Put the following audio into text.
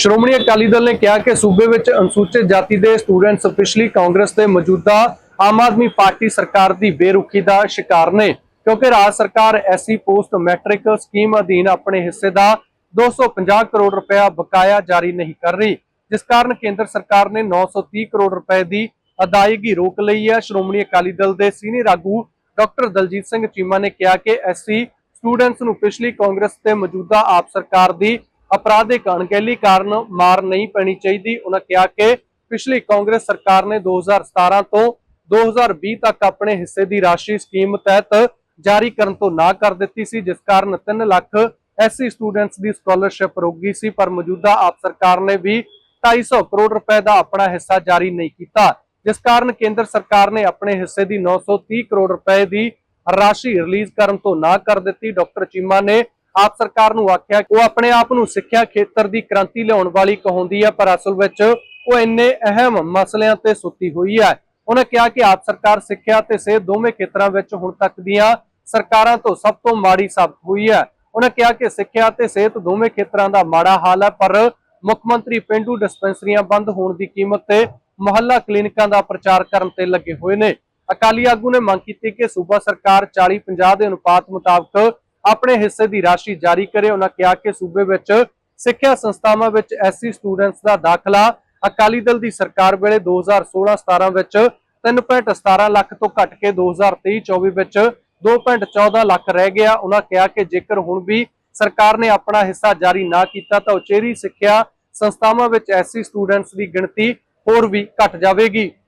ਸ਼੍ਰੋਮਣੀ ਅਕਾਲੀ ਦਲ ਨੇ ਕਿਹਾ ਕਿ ਸੂਬੇ ਵਿੱਚ ਅਨੁਸੂਚਿਤ ਜਾਤੀ ਦੇ ਸਟੂਡੈਂਟਸ, ਪਿਛਲੀ ਕਾਂਗਰਸ ਤੇ ਮੌਜੂਦਾ ਆਮ ਆਦਮੀ ਪਾਰਟੀ ਸਰਕਾਰ ਦੀ ਬੇਰੁਖੀ ਦਾ ਸ਼ਿਕਾਰ ਨੇ। ਕਿਉਂਕਿ ਰਾਜ ਸਰਕਾਰ ਐਸੀ ਪੋਸਟ ਮੈਟ੍ਰਿਕ ਸਕੀਮ ਅਧੀਨ ਆਪਣੇ ਹਿੱਸੇ ਦਾ 250 ਕਰੋੜ ਰੁਪਇਆ ਬਕਾਇਆ ਜਾਰੀ ਨਹੀਂ ਕਰ ਰਹੀ, ਜਿਸ ਕਾਰਨ ਕੇਂਦਰ ਸਰਕਾਰ ਨੇ 930 ਕਰੋੜ ਰੁਪਏ ਦੀ ਅਦਾਇਗੀ ਰੋਕ ਲਈ ਹੈ। ਸ਼੍ਰੋਮਣੀ ਅਕਾਲੀ ਦਲ ਦੇ ਸੀਨੀਅਰ ਆਗੂ ਡਾਕਟਰ ਦਲਜੀਤ ਸਿੰਘ ਚੀਮਾ ਨੇ ਕਿਹਾ ਕਿ ਐਸਸੀ ਸਟੂਡੈਂਟਸ ਨੂੰ ਪਿਛਲੀ ਕਾਂਗਰਸ ਤੇ ਮੌਜੂਦਾ ਆਪ ਸਰਕਾਰ ਦੀ ਅਪਰਾਧਿਕ ਅਣਗਹਿਲੀ ਕਾਰਨ ਮਾਰ ਨਹੀਂ ਪੈਣੀ ਚਾਹੀਦੀ। ਉਹਨਾਂ ਕਿਹਾ ਕਿ ਪਿਛਲੀ ਕਾਂਗਰਸ ਸਰਕਾਰ ਨੇ 2017 ਤੋਂ 2020 ਤੱਕ ਆਪਣੇ ਹਿੱਸੇ ਦੀ ਰਾਸ਼ੀ ਸਕੀਮ ਤਹਿਤ ਜਾਰੀ ਕਰਨ ਤੋਂ ਨਾ ਕਰ ਦਿੱਤੀ ਸੀ, ਜਿਸ ਕਾਰਨ 3 ਲੱਖ ਐਸਸੀ ਸਟੂਡੈਂਟਸ ਦੀ ਸਕਾਲਰਸ਼ਿਪ ਰੁਕ ਗਈ ਸੀ, ਪਰ ਮੌਜੂਦਾ ਆਪ ਸਰਕਾਰ ਨੇ ਵੀ 250 ਕਰੋੜ ਰੁਪਏ ਦਾ ਆਪਣਾ ਹਿੱਸਾ ਜਾਰੀ ਨਹੀਂ ਕੀਤਾ। ਜਿਸ ਕਾਰਨ ਕੇਂਦਰ ਸਰਕਾਰ ਨੇ ਆਪਣੇ ਹਿੱਸੇ ਦੀ 930 ਕਰੋੜ ਰੁਪਏ ਦੀ ਰਾਸ਼ੀ ਰਿਲੀਜ਼ ਕਰਨ ਤੋਂ ਨਾ ਕਰ ਦਿੱਤੀ। ਡਾਕਟਰ ਚੀਮਾ ਨੇ ਆਪ ਸਰਕਾਰ ਨੂੰ ਆਖਿਆ ਉਹ ਆਪਣੇ ਆਪ ਨੂੰ ਸਿੱਖਿਆ ਖੇਤਰ ਦੀ ਕ੍ਰਾਂਤੀ ਲਿਆਉਣ ਵਾਲੀ ਕਹਾਉਂਦੀ ਹੈ, ਪਰ ਅਸਲ ਵਿੱਚ ਉਹ ਇੰਨੇ ਅਹਿਮ ਮਸਲਿਆਂ ਤੇ ਸੁੱਤੀ ਹੋਈ ਹੈ। ਉਹਨਾਂ ਕਿਹਾ ਕਿ ਆਪ ਸਰਕਾਰ ਸਿੱਖਿਆ ਤੇ ਸਿਹਤ ਦੋਵੇਂ ਖੇਤਰਾਂ ਵਿੱਚ ਹੁਣ ਤੱਕ ਦੀਆਂ ਸਰਕਾਰਾਂ ਤੋਂ ਸਭ ਤੋਂ ਮਾੜੀ ਸਾਬਤ ਹੋਈ ਹੈ। ਉਹਨਾਂ ਕਿਹਾ ਕਿ ਸਿੱਖਿਆ ਤੇ ਸਿਹਤ ਦੋਵੇਂ ਖੇਤਰਾਂ ਦਾ ਮਾੜਾ ਹਾਲ ਹੈ, ਪਰ ਮੁੱਖ ਮੰਤਰੀ ਪਿੰਡੂ ਡਿਸਪੈਂਸਰੀਆਂ ਬੰਦ ਹੋਣ ਦੀ ਕੀਮਤ ਤੇ ਮੁਹੱਲਾ ਕਲੀਨਿਕਾਂ ਦਾ ਪ੍ਰਚਾਰ ਕਰਨ ਤੇ ਲੱਗੇ ਹੋਏ ਨੇ। ਅਕਾਲੀ ਆਗੂ ਨੇ ਮੰਗ ਕੀਤੀ ਕਿ ਸੂਬਾ ਸਰਕਾਰ 40-50 ਦੇ ਅਨੁਪਾਤ ਮੁਤਾਬਕ ਆਪਣੇ ਹਿੱਸੇ ਦੀ ਰਾਸ਼ੀ ਜਾਰੀ ਕਰੇ। ਉਹਨਾਂ ਕਿਹਾ ਕਿ ਸੂਬੇ ਵਿੱਚ ਸਿੱਖਿਆ ਸੰਸਥਾਵਾਂ ਵਿੱਚ ਐਸਸੀ ਸਟੂਡੈਂਟਸ ਦਾ ਦਾਖਲਾ ਅਕਾਲੀ ਦਲ ਦੀ ਸਰਕਾਰ ਵੇਲੇ 2016-17 ਵਿੱਚ 3.17 ਲੱਖ ਤੋਂ ਘਟ ਕੇ 2023-24 ਵਿੱਚ 2.14 ਲੱਖ ਰਹਿ ਗਿਆ। ਉਹਨਾਂ ਕਿਹਾ ਕਿ ਜੇਕਰ ਹੁਣ ਵੀ ਸਰਕਾਰ ਨੇ ਆਪਣਾ ਹਿੱਸਾ ਜਾਰੀ ਨਾ ਕੀਤਾ ਤਾਂ ਉਚੇਰੀ ਸਿੱਖਿਆ ਸੰਸਥਾਵਾਂ ਵਿੱਚ ਐਸਸੀ ਸਟੂਡੈਂਟਸ ਦੀ ਗਿਣਤੀ ਹੋਰ ਵੀ ਘਟ ਜਾਵੇਗੀ।